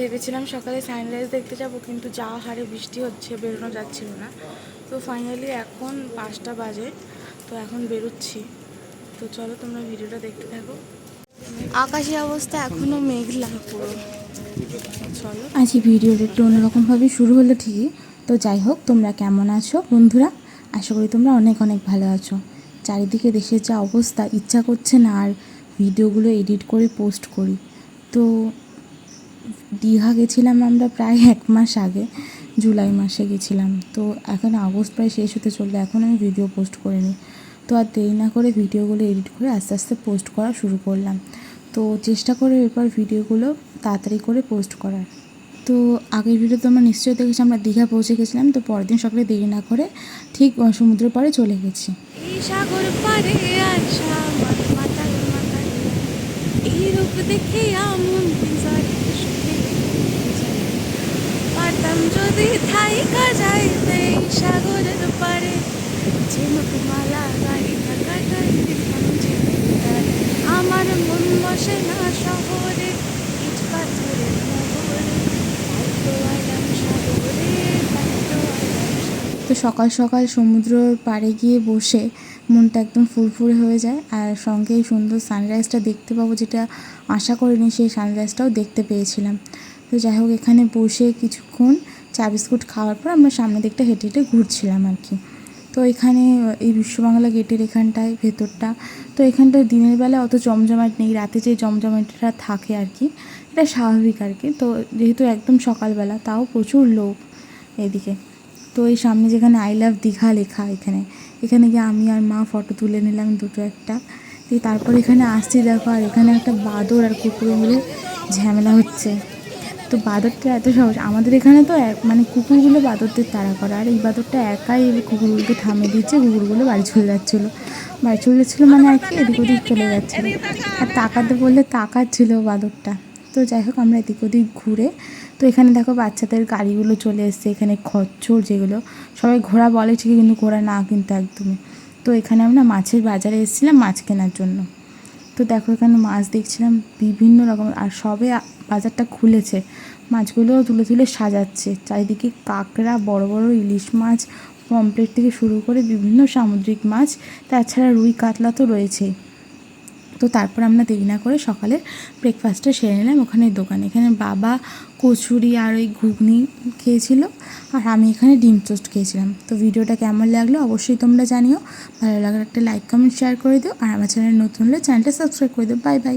ভেবেছিলাম সকালে সানরাইজ দেখতে যাব, কিন্তু যা হারে বৃষ্টি হচ্ছে, বেরোনো যাচ্ছিল না। তো ফাইনালি এখন পাঁচটা বাজে, তো এখন বেরোচ্ছি। তো চলো তোমরা ভিডিওটা দেখতে থাকো। আকাশের অবস্থা এখনও মেঘলা পুরো। চলো। আজ এই ভিডিওটা একটু অন্যরকমভাবে শুরু হলো ঠিকই। তো যাই হোক, তোমরা কেমন আছো বন্ধুরা? আশা করি তোমরা অনেক অনেক ভালো আছো। চারিদিকে দেশের যা অবস্থা, ইচ্ছা করছে না আর ভিডিওগুলো এডিট করে পোস্ট করি। তো দীঘা গেছিলাম আমরা প্রায় এক মাস আগে, জুলাই মাসে গেছিলাম। তো এখন আগস্ট প্রায় শেষ হতে চলল, এখন আমি ভিডিও পোস্ট করিনি তো আর দেরি না করে ভিডিওগুলো এডিট করে আস্তে আস্তে পোস্ট করা শুরু করলাম। তো চেষ্টা করে এরপর ভিডিওগুলো তাড়াতাড়ি করে পোস্ট করার। তো আগের ভিডিও তো আমরা নিশ্চয়ই দেখেছি, আমরা দীঘা পৌঁছে গেছিলাম, তো পরের দিন সকালে দেরি না করে ঠিক সমুদ্রের পাড়ে চলে গেছি। দেখে যদি থাইকা যাইতে সাগরের পারে মালা। আমার মন বসে না শহরে তো সকাল সকাল সমুদ্র পাড়ে গিয়ে বসে মনটা একদম ফুরফুরে হয়ে যায়, আর সঙ্গে সুন্দর সানরাইজটা দেখতে পাবো যেটা আশা করিনি সেই সানরাইজটাও দেখতে পেয়েছিলাম তো যাই হোক, এখানে বসে কিছুক্ষণ চা বিস্কুট খাওয়ার পর আমরা সামনের দিকটা হেঁটে হেঁটে ঘুরছিলাম আর কি। তো এখানে, এই বিশ্ববাংলা গেটের এখানটায়, ভেতরটা, তো এখানটায় দিনের বেলা অত জমজমাট নেই, রাতে যে জমজমাটটা থাকে আর কি, এটা স্বাভাবিক আর কি। তো যেহেতু একদম সকালবেলা, তাও প্রচুর লোক এদিকে। তো এই সামনে যেখানে আই লাভ দীঘা লেখা এখানে এখানে গিয়ে আমি আর মা ফটো তুলে নিলাম দুটো একটা। দিয়ে তারপর এখানে আসছি, দেখো, আর এখানে একটা বাদর আর কুকুরে মিলে ঝামেলা হচ্ছে। তো বাদরটা এত সহজ। আমাদের এখানে তো এক মানে কুকুরগুলো বাদরদের তাড়া করে। আর এই বাদরটা একাই কুকুরগুলোকে থামিয়ে দিচ্ছে, কুকুরগুলো বাড়ি চলে যাচ্ছিল। বাড়ি চলে যাচ্ছিল মানে আর কি, এদিক ওদিক চলে যাচ্ছিল। আর তাকাতে বললে তাকাচ্ছিল বাদরটা। তো যাই হোক, আমরা এদিক ওদিক ঘুরে তো এখানে দেখো বাচ্চাদের গাড়িগুলো চলে এসছে, এখানে খচ্চর যেগুলো। সবাই ঘোড়া বলে ঠিকই, কিন্তু ঘোড়া না কিন্তু একদমই। তো এখানে আমরা মাছের বাজারে এসেছিলাম মাছ কেনার জন্য। তো দেখো এখানে মাছ দেখছিলাম বিভিন্ন রকম আর সবে বাজারটা খুলেছে। মাছগুলোও তুলে তুলে সাজাচ্ছে। চারিদিকে কাঁকড়া, বড় বড় ইলিশ মাছ পমপ্লেট থেকে শুরু করে বিভিন্ন সামুদ্রিক মাছ, তাছাড়া রুই কাতলা তো রয়েছেই তো তারপর আমরা দেরি না করে সকালের ব্রেকফাস্টটা সেরে নিলাম ওখানে দোকানে। এখানে বাবা কচুরি আর ওই ঘুগনি খেয়েছিল আর আমি এখানে ডিম টোস্ট খেয়েছিলাম। তো ভিডিওটা কেমন লাগল অবশ্যই তোমরা জানিও। ভালো লাগলে একটা লাইক কমেন্ট শেয়ার করে দিও। আর আমার চ্যানেল নতুন হলে চ্যানেলটা সাবস্ক্রাইব করে দিও। Bye bye